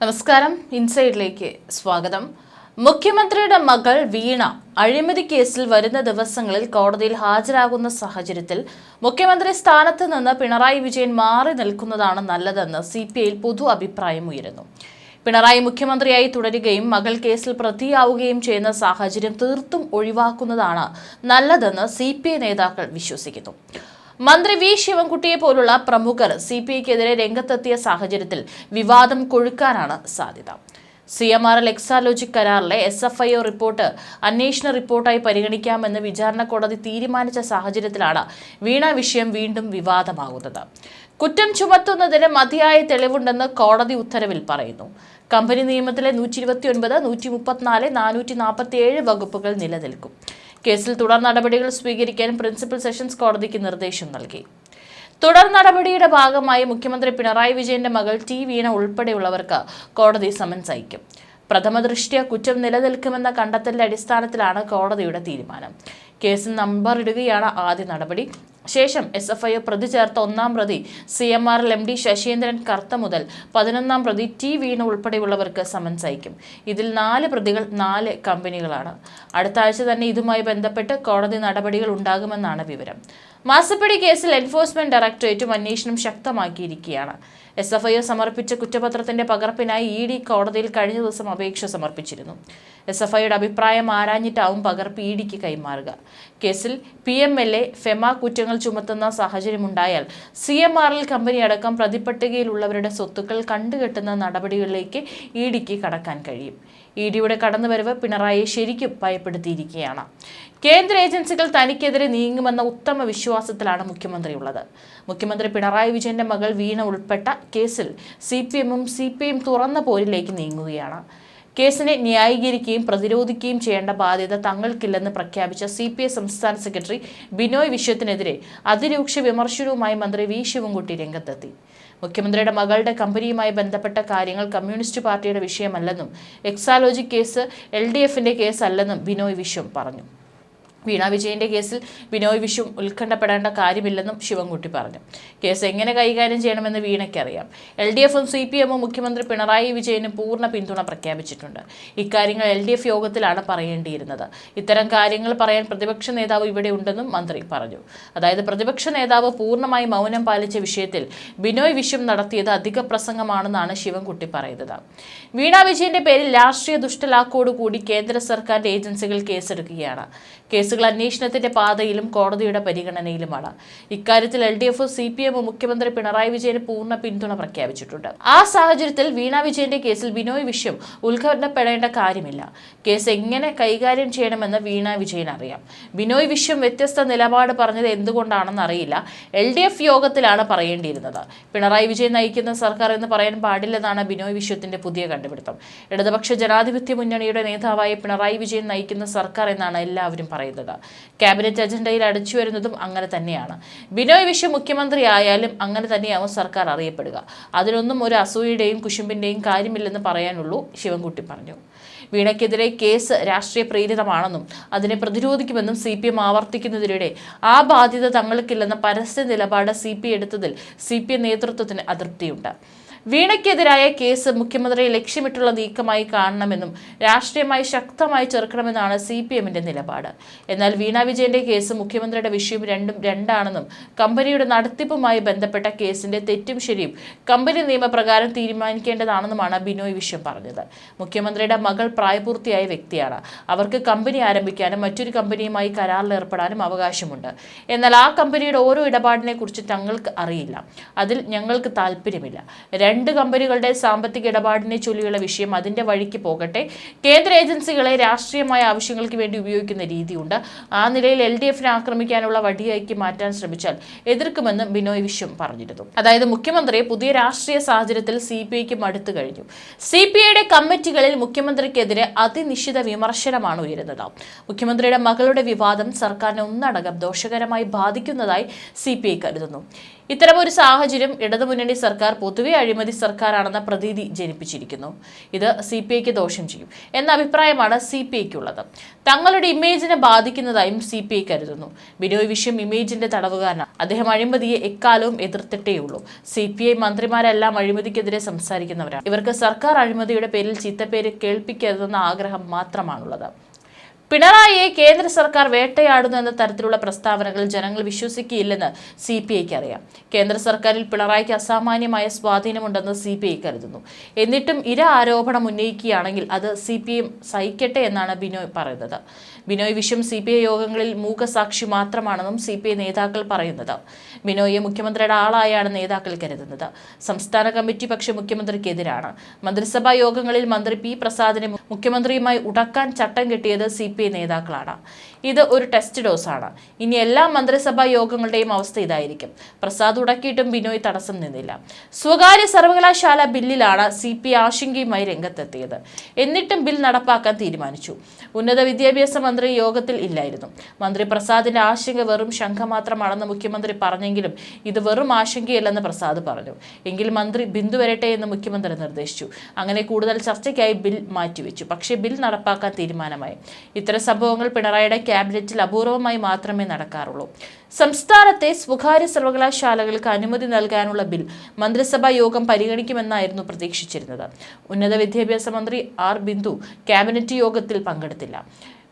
നമസ്കാരം. ഇൻസൈഡിലേക്ക് സ്വാഗതം. മുഖ്യമന്ത്രിയുടെ മകൾ വീണ അഴിമതി കേസിൽ വരുന്ന ദിവസങ്ങളിൽ കോടതിയിൽ ഹാജരാകുന്ന സാഹചര്യത്തിൽ മുഖ്യമന്ത്രി സ്ഥാനത്ത് നിന്ന് പിണറായി വിജയൻ മാറി നിൽക്കുന്നതാണ് നല്ലതെന്ന് സി പി ഐയിൽ പൊതു അഭിപ്രായം ഉയരുന്നു. പിണറായി മുഖ്യമന്ത്രിയായി തുടരുകയും മകൾ കേസിൽ പ്രതിയാവുകയും ചെയ്യുന്ന സാഹചര്യം തീർത്തും ഒഴിവാക്കുന്നതാണ് നല്ലതെന്ന് സി നേതാക്കൾ വിശ്വസിക്കുന്നു. മന്ത്രി വി ശിവൻകുട്ടിയെ പോലുള്ള പ്രമുഖർ സി പി ഐക്കെതിരെ രംഗത്തെത്തിയ സാഹചര്യത്തിൽ വിവാദം കൊഴുക്കാനാണ് സാധ്യത. C M R L Exalogic കരാറിലെ S F I O report അന്വേഷണ റിപ്പോർട്ടായി പരിഗണിക്കാമെന്ന് വിചാരണ കോടതി തീരുമാനിച്ച സാഹചര്യത്തിലാണ് വീണ വിഷയം വീണ്ടും വിവാദമാകുന്നത്. കുറ്റം ചുമത്തുന്നതിന് മതിയായ തെളിവുണ്ടെന്ന് കോടതി ഉത്തരവിൽ പറയുന്നു. കമ്പനി നിയമത്തിലെ നൂറ്റി ഇരുപത്തി ഒൻപത് നൂറ്റി മുപ്പത്തിനാല് നാനൂറ്റി നാൽപ്പത്തി ഏഴ് വകുപ്പുകൾ നിലനിൽക്കും. കേസിൽ തുടർ നടപടികൾ സ്വീകരിക്കാൻ പ്രിൻസിപ്പൽ സെഷൻസ് കോടതിക്ക് നിർദ്ദേശം നൽകി. തുടർ നടപടിയുടെ ഭാഗമായി മുഖ്യമന്ത്രി പിണറായി വിജയന്റെ മകൾ ടി വീണ ഉൾപ്പെടെയുള്ളവർക്ക് കോടതി സമൻസ് അയക്കും. പ്രഥമ ദൃഷ്ട്യ കുറ്റം നിലനിൽക്കുമെന്ന കണ്ടെത്തലിന്റെ അടിസ്ഥാനത്തിലാണ് കോടതിയുടെ തീരുമാനം. കേസ് നമ്പർ ഇടുകയാണ് ആദ്യ നടപടി. ശേഷം എസ് എഫ് ഐ പ്രതി ചേർത്ത ഒന്നാം പ്രതി C M R M D Saseendran Kartha മുതൽ പതിനൊന്നാം പ്രതി ടി വീണ ഉൾപ്പെടെയുള്ളവർക്ക് സമൻസ് അയക്കും. ഇതിൽ നാല് പ്രതികൾ നാല് കമ്പനികളാണ്. അടുത്ത ആഴ്ച തന്നെ ഇതുമായി ബന്ധപ്പെട്ട് കോടതി നടപടികൾ ഉണ്ടാകുമെന്നാണ് വിവരം. മാസപ്പടി കേസിൽ എൻഫോഴ്സ്മെന്റ് ഡയറക്ടറേറ്റും അന്വേഷണം ശക്തമാക്കിയിരിക്കുകയാണ്. എസ് എഫ് ഐ സമർപ്പിച്ച കുറ്റപത്രത്തിന്റെ പകർപ്പിനായി ഇ ഡി കോടതിയിൽ കഴിഞ്ഞ ദിവസം അപേക്ഷ സമർപ്പിച്ചിരുന്നു. എസ് എഫ് ഐയുടെ അഭിപ്രായം ആരാഞ്ഞിട്ടാവും പകർപ്പ് ഇ ഡിക്ക് കൈമാറുക. കേസിൽ P M L A FEMA കുറ്റങ്ങൾ ചുമത്തുന്ന സാഹചര്യമുണ്ടായാൽ C M R L company അടക്കം പ്രതിപട്ടികയിലുള്ളവരുടെ സ്വത്തുക്കൾ കണ്ടുകെട്ടുന്ന നടപടികളിലേക്ക് ഇ ഡിക്ക് കടക്കാൻ കഴിയും. ഇ ഡിയുടെ കടന്നുവരവ് പിണറായിയെ ശരിക്കും ഭയപ്പെടുത്തിയിരിക്കുകയാണ്. കേന്ദ്ര ഏജൻസികൾ തനിക്കെതിരെ നീങ്ങുമെന്ന ഉത്തമ വിശ്വാസത്തിലാണ് മുഖ്യമന്ത്രി ഉള്ളത് മുഖ്യമന്ത്രി പിണറായി വിജയന്റെ മകൾ വീണ ഉൾപ്പെട്ട കേസിൽ സി പി എമ്മും സി പി ഐയും തുറന്ന പോരിലേക്ക് നീങ്ങുകയാണ്. കേസിനെ ന്യായീകരിക്കുകയും പ്രതിരോധിക്കുകയും ചെയ്യേണ്ട ബാധ്യത തങ്ങൾക്കില്ലെന്ന് പ്രഖ്യാപിച്ച സി പി ഐ സംസ്ഥാന സെക്രട്ടറി ബിനോയ് വിശ്വത്തിനെതിരെ അതിരൂക്ഷ വിമർശനവുമായി മന്ത്രി വി ശിവൻകുട്ടി രംഗത്തെത്തി. മുഖ്യമന്ത്രിയുടെ മകളുടെ കമ്പനിയുമായി ബന്ധപ്പെട്ട കാര്യങ്ങൾ കമ്മ്യൂണിസ്റ്റ് പാർട്ടിയുടെ വിഷയമല്ലെന്നും എക്സാലോജി കേസ് എൽ ഡി എഫിന്റെ കേസല്ലെന്നും ബിനോയ് വിശ്വം പറഞ്ഞു. വീണ വിജയന്റെ കേസിൽ ബിനോയ് വിശ്വം ഉത്കണ്ഠപ്പെടേണ്ട കാര്യമില്ലെന്നും ശിവൻകുട്ടി പറഞ്ഞു. കേസ് എങ്ങനെ കൈകാര്യം ചെയ്യണമെന്ന് വീണയ്ക്കറിയാം. എൽ ഡി എഫും സി പി എമ്മും മുഖ്യമന്ത്രി പിണറായി വിജയന് പൂർണ പിന്തുണ പ്രഖ്യാപിച്ചിട്ടുണ്ട്. ഇക്കാര്യങ്ങൾ എൽ ഡി എഫ് യോഗത്തിലാണ് പറയേണ്ടിയിരുന്നത്. ഇത്തരം കാര്യങ്ങൾ പറയാൻ പ്രതിപക്ഷ നേതാവ് ഇവിടെ ഉണ്ടെന്നും മന്ത്രി പറഞ്ഞു. അതായത് പ്രതിപക്ഷ നേതാവ് പൂർണമായി മൗനം പാലിച്ച വിഷയത്തിൽ ബിനോയ് വിശ്വം നടത്തിയത് അധിക പ്രസംഗമാണെന്നാണ് ശിവൻകുട്ടി പറയുന്നത്. വീണ വിജയന്റെ പേരിൽ രാഷ്ട്രീയ ദുഷ്ടലാക്കോടുകൂടി കേന്ദ്ര സർക്കാരിന്റെ ഏജൻസികൾ കേസെടുക്കുകയാണ്. കേസുകൾ അന്വേഷണത്തിന്റെ പാതയിലും കോടതിയുടെ പരിഗണനയിലുമാണ്. ഇക്കാര്യത്തിൽ L D F C P എമ്മും മുഖ്യമന്ത്രി പിണറായി വിജയന് പൂർണ പിന്തുണ പ്രഖ്യാപിച്ചിട്ടുണ്ട്. ആ സാഹചര്യത്തിൽ വീണ വിജയന്റെ കേസിൽ ബിനോയ് വിഷയം ഉത്കണ്ഠപ്പെടേണ്ട കാര്യമില്ല. കേസ് എങ്ങനെ കൈകാര്യം ചെയ്യണമെന്ന് വീണ വിജയൻ അറിയാം. ബിനോയ് വിഷയം വ്യത്യസ്ത നിലപാട് പറഞ്ഞത് എന്തുകൊണ്ടാണെന്ന് അറിയില്ല. എൽ ഡി എഫ് യോഗത്തിലാണ് പറയേണ്ടിയിരുന്നത്. പിണറായി വിജയൻ നയിക്കുന്ന സർക്കാർ എന്ന് പറയാൻ പാടില്ലെന്നാണ് ബിനോയ് വിഷയത്തിന്റെ പുതിയ കണ്ടുപിടുത്തം. ഇടതുപക്ഷ ജനാധിപത്യ മുന്നണിയുടെ നേതാവായ പിണറായി വിജയൻ നയിക്കുന്ന സർക്കാർ എന്നാണ് എല്ലാവരും പറയുന്നത് ക്യാബിനറ്റ് അജണ്ടയിൽ അടിച്ചു വരുന്നതും അങ്ങനെ തന്നെയാണ്. ബിനോയ് വിശ്വ മുഖ്യമന്ത്രി ആയാലും അങ്ങനെ തന്നെയാവും സർക്കാർ അറിയപ്പെടുക. അതിനൊന്നും ഒരു അസൂയയുടെയും കുശുമ്പിന്റെയും കാര്യമില്ലെന്ന് പറയാനുള്ളൂ ശിവൻകുട്ടി പറഞ്ഞു. വീണയ്ക്കെതിരെ കേസ് രാഷ്ട്രീയ പ്രേരിതമാണെന്നും അതിനെ പ്രതിരോധിക്കുമെന്നും സി പി എം ആവർത്തിക്കുന്നതിനിടെ ആ ബാധ്യത തങ്ങൾക്കില്ലെന്ന പരസ്യ നിലപാട് സി പി എടുത്തതിൽ സി പി എം നേതൃത്വത്തിന് അതൃപ്തിയുണ്ട്. വീണയ്ക്കെതിരായ കേസ് മുഖ്യമന്ത്രി ലക്ഷ്യമിട്ടുള്ള നീക്കമായി കാണണമെന്നും രാഷ്ട്രീയമായി ശക്തമായി ചെറുക്കണമെന്നാണ് സി പി എമ്മിന്റെ നിലപാട്. എന്നാൽ വീണ വിജയന്റെ കേസ് മുഖ്യമന്ത്രിയുടെ വിഷയം രണ്ടും രണ്ടാണെന്നും കമ്പനിയുടെ നടത്തിപ്പുമായി ബന്ധപ്പെട്ട കേസിന്റെ തെറ്റും ശരിയും കമ്പനി നിയമപ്രകാരം തീരുമാനിക്കേണ്ടതാണെന്നുമാണ് ബിനോയ് വിശ്വം പറഞ്ഞത്. മുഖ്യമന്ത്രിയുടെ മകൾ പ്രായപൂർത്തിയായ വ്യക്തിയാണ്. അവർക്ക് കമ്പനി ആരംഭിക്കാനും മറ്റൊരു കമ്പനിയുമായി കരാറിൽ ഏർപ്പെടാനും അവകാശമുണ്ട്. എന്നാൽ ആ കമ്പനിയുടെ ഓരോ ഇടപാടിനെ കുറിച്ച് തങ്ങൾക്ക് അറിയില്ല. അതിൽ ഞങ്ങൾക്ക് താല്പര്യമില്ല രണ്ട് കമ്പനികളുടെ സാമ്പത്തിക ഇടപാടിനെ ചൊല്ലിയുള്ള വിഷയം അതിന്റെ വഴിക്ക് പോകട്ടെ. കേന്ദ്ര ഏജൻസികളെ രാഷ്ട്രീയമായ ആവശ്യങ്ങൾക്ക് വേണ്ടി ഉപയോഗിക്കുന്ന രീതിയുണ്ട്. ആ നിലയിൽ എൽ ഡി എഫിനെ ആക്രമിക്കാനുള്ള വടിയാക്കി മാറ്റാൻ ശ്രമിച്ചാൽ എതിർക്കുമെന്നും ബിനോയ് വിശ്വം പറഞ്ഞിരുന്നു. അതായത് മുഖ്യമന്ത്രിയെ പുതിയ രാഷ്ട്രീയ സാഹചര്യത്തിൽ സി പി ഐക്ക് മടുത്തു കഴിഞ്ഞു. സി പി ഐയുടെ കമ്മിറ്റികളിൽ മുഖ്യമന്ത്രിക്കെതിരെ അതിനിശ്ചിത വിമർശനമാണ് ഉയരുന്നത്. മുഖ്യമന്ത്രിയുടെ മകളുടെ വിവാദം സർക്കാരിനെ ഒന്നടങ്കം ദോഷകരമായി ബാധിക്കുന്നതായി സി കരുതുന്നു. ഇത്തരമൊരു സാഹചര്യം ഇടതുമുന്നണി സർക്കാർ പൊതുവെ അഴിമതി സർക്കാരാണെന്ന പ്രതീതി ജനിപ്പിച്ചിരിക്കുന്നു. ഇത് സി പി ഐക്ക് ദോഷം ചെയ്യും. എന്ന അഭിപ്രായമാണ് സി പി ഐക്കുള്ളത്. തങ്ങളുടെ ഇമേജിനെ ബാധിക്കുന്നതായും സി പി ഐ കരുതുന്നു. ബിനോയ് വിഷയം ഇമേജിന്റെ തടവുകാരനാണ് അദ്ദേഹം അഴിമതിയെ എക്കാലവും എതിർത്തിട്ടേയുള്ളൂ സി പി ഐ മന്ത്രിമാരെല്ലാം അഴിമതിക്കെതിരെ സംസാരിക്കുന്നവരാണ്. ഇവർക്ക് സർക്കാർ അഴിമതിയുടെ പേരിൽ ചീത്തപ്പേര് കേൾപ്പിക്കരുതെന്ന ആഗ്രഹം മാത്രമാണുള്ളത്. പിണറായിയെ കേന്ദ്ര സർക്കാർ വേട്ടയാടുന്നു എന്ന തരത്തിലുള്ള പ്രസ്താവനകൾ ജനങ്ങൾ വിശ്വസിക്കുകയില്ലെന്ന് സി പി ഐക്ക് അറിയാം. കേന്ദ്ര സർക്കാരിൽ പിണറായിക്ക് അസാമാന്യമായ സ്വാധീനമുണ്ടെന്ന് സി പി ഐ കരുതുന്നു. എന്നിട്ടും ഇര ആരോപണം ഉന്നയിക്കുകയാണെങ്കിൽ അത് സി പി എം സഹിക്കട്ടെ എന്നാണ് ബിനോയ് പറയുന്നത്. ബിനോയ് വിഷയം സി പി ഐ യോഗങ്ങളിൽ മൂകസാക്ഷി മാത്രമാണെന്നും സി പി ഐ നേതാക്കൾ പറയുന്നത്. ബിനോയെ മുഖ്യമന്ത്രിയുടെ ആളായാണ് നേതാക്കൾ കരുതുന്നത്. സംസ്ഥാന കമ്മിറ്റി പക്ഷേ മുഖ്യമന്ത്രിക്കെതിരാണ്. മന്ത്രിസഭാ യോഗങ്ങളിൽ മന്ത്രി പി പ്രസാദിനെ മുഖ്യമന്ത്രിയുമായി ഉടക്കാൻ ചട്ടം കെട്ടിയത് സി പി നേതാക്കളാണ്. ഇത് ഒരു ടെസ്റ്റ് ഡോസാണ് ഇനി എല്ലാ മന്ത്രിസഭാ യോഗങ്ങളുടെയും അവസ്ഥ ഇതായിരിക്കും. പ്രസാദ് ഉടക്കിയിട്ടും ബിനോയ് തടസ്സം നിന്നില്ല. സ്വകാര്യ സർവകലാശാല ബില്ലിലാണ് സി പി ആശങ്കയുമായി രംഗത്തെത്തിയത്. എന്നിട്ടും ബിൽ നടപ്പാക്കാൻ തീരുമാനിച്ചു. ഉന്നത വിദ്യാഭ്യാസ മന്ത്രി യോഗത്തിൽ ഇല്ലായിരുന്നു. മന്ത്രി പ്രസാദിന്റെ ആശങ്ക വെറും ശങ്ക മാത്രമാണെന്ന് മുഖ്യമന്ത്രി പറഞ്ഞെങ്കിലും ഇത് വെറും ആശങ്കയല്ലെന്ന് പ്രസാദ് പറഞ്ഞു. എങ്കിൽ മന്ത്രി ബിന്ദു വരട്ടെ എന്ന് മുഖ്യമന്ത്രി നിർദ്ദേശിച്ചു. അങ്ങനെ കൂടുതൽ ചർച്ചയ്ക്കായി ബിൽ മാറ്റിവെച്ചു. പക്ഷേ ബിൽ നടപ്പാക്കാൻ തീരുമാനമായി. ഇത്തരം സംഭവങ്ങൾ പിണറായിയുടെ ക്യാബിനറ്റിൽ അപൂർവമായി മാത്രമേ നടക്കാറുള്ളൂ. സംസ്ഥാനത്തെ സ്വകാര്യ സർവകലാശാലകൾക്ക് അനുമതി നൽകാനുള്ള ബിൽ മന്ത്രിസഭാ യോഗം പരിഗണിക്കുമെന്നായിരുന്നു പ്രതീക്ഷിച്ചിരുന്നത്. ഉന്നത വിദ്യാഭ്യാസ മന്ത്രി ആർ ബിന്ദു ക്യാബിനറ്റ് യോഗത്തിൽ പങ്കെടുത്തില്ല.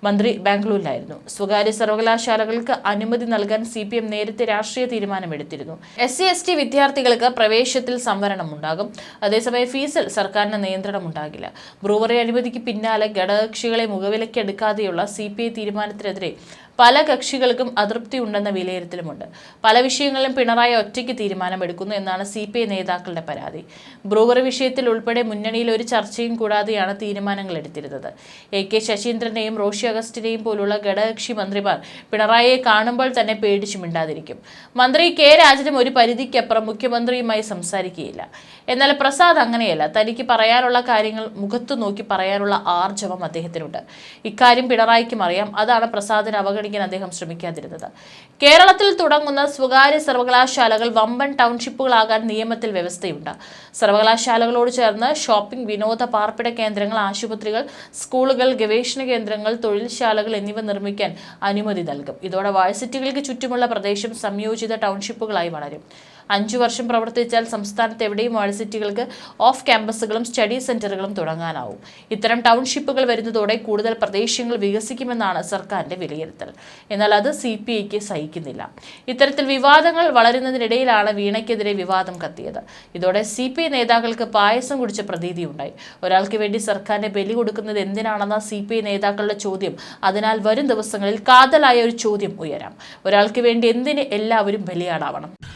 മന്ത്രി ബാംഗ്ലൂരിലായിരുന്നു. സ്വകാര്യ സർവകലാശാലകൾക്ക് അനുമതി നൽകാൻ സി പി എം നേരത്തെ രാഷ്ട്രീയ തീരുമാനമെടുത്തിരുന്നു. എസ് സി എസ് ടി വിദ്യാർത്ഥികൾക്ക് പ്രവേശത്തിൽ സംവരണം ഉണ്ടാകും അതേസമയം ഫീസിൽ സർക്കാരിന് നിയന്ത്രണം ഉണ്ടാകില്ല ബ്രൂവറി അനുമതിക്ക് പിന്നാലെ ഘടകകക്ഷികളെ മുഖവിലക്കെടുക്കാതെയുള്ള സി പി ഐ തീരുമാനത്തിനെതിരെ പല കക്ഷികൾക്കും അതൃപ്തി ഉണ്ടെന്ന വിലയിരുത്തലുമുണ്ട്. പല വിഷയങ്ങളിലും പിണറായി ഒറ്റയ്ക്ക് തീരുമാനമെടുക്കുന്നു എന്നാണ് സി പി ഐ നേതാക്കളുടെ പരാതി. ബ്രൂവറി വിഷയത്തിൽ ഉൾപ്പെടെ മുന്നണിയിൽ ഒരു ചർച്ചയും കൂടാതെയാണ് തീരുമാനങ്ങൾ എടുത്തിരുന്നത്. എ കെ ശശീന്ദ്രനെയും റോഷി അഗസ്റ്റിനെയും പോലുള്ള ഘടകകക്ഷി മന്ത്രിമാർ പിണറായിയെ കാണുമ്പോൾ തന്നെ പേടിച്ചു മിണ്ടാതിരിക്കും. മന്ത്രി കെ രാജനും ഒരു പരിധിക്കപ്പുറം മുഖ്യമന്ത്രിയുമായി സംസാരിക്കുകയില്ല. എന്നാൽ പ്രസാദ് അങ്ങനെയല്ല. തനിക്ക് പറയാനുള്ള കാര്യങ്ങൾ മുഖത്തു നോക്കി പറയാനുള്ള ആർജവം അദ്ദേഹത്തിനുണ്ട്. ഇക്കാര്യം പിണറായിക്കും അറിയാം. അതാണ് പ്രസാദിനെ അവഗണിക്കാൻ അദ്ദേഹം ശ്രമിക്കാതിരുന്നത്. കേരളത്തിൽ തുടങ്ങുന്ന സ്വകാര്യ സർവകലാശാലകൾ വമ്പൻ ടൗൺഷിപ്പുകളാകാൻ നിയമത്തിൽ വ്യവസ്ഥയുണ്ട്. സർവകലാശാലകളോട് ചേർന്ന് ഷോപ്പിംഗ് വിനോദ പാർപ്പിട കേന്ദ്രങ്ങൾ ആശുപത്രികൾ സ്കൂളുകൾ ഗവേഷണ കേന്ദ്രങ്ങൾ തൊഴിൽശാലകൾ എന്നിവ നിർമ്മിക്കാൻ അനുമതി നൽകും. ഇതോടെ വാഴ്സിറ്റികൾക്ക് ചുറ്റുമുള്ള പ്രദേശം സംയോജിത ടൗൺഷിപ്പുകളായി വളരും. അഞ്ചു വർഷം പ്രവർത്തിച്ചാൽ സംസ്ഥാനത്ത് എവിടെയും യൂണിവേഴ്സിറ്റികൾക്ക് ഓഫ് ക്യാമ്പസുകളും സ്റ്റഡി സെന്ററുകളും തുടങ്ങാനാവും. ഇത്തരം ടൗൺഷിപ്പുകൾ വരുന്നതോടെ കൂടുതൽ പ്രദേശങ്ങൾ വികസിക്കുമെന്നാണ് സർക്കാരിന്റെ വിലയിരുത്തൽ. എന്നാൽ അത് സി പി ഐക്ക് സഹിക്കുന്നില്ല. ഇത്തരത്തിൽ വിവാദങ്ങൾ വളരുന്നതിനിടയിലാണ് വീണയ്ക്കെതിരെ വിവാദം കത്തിയത്. ഇതോടെ സി പി ഐ നേതാക്കൾക്ക് പായസം കുടിച്ച പ്രതീതിയുണ്ടായി. ഒരാൾക്ക് വേണ്ടി സർക്കാരിനെ ബലി കൊടുക്കുന്നത് എന്തിനാണെന്ന സി പി ഐ നേതാക്കളുടെ ചോദ്യം. അതിനാൽ വരും ദിവസങ്ങളിൽ കാതലായ ഒരു ചോദ്യം ഉയരാം. ഒരാൾക്ക് വേണ്ടി എന്തിന് എല്ലാവരും ബലിയാടാവണം?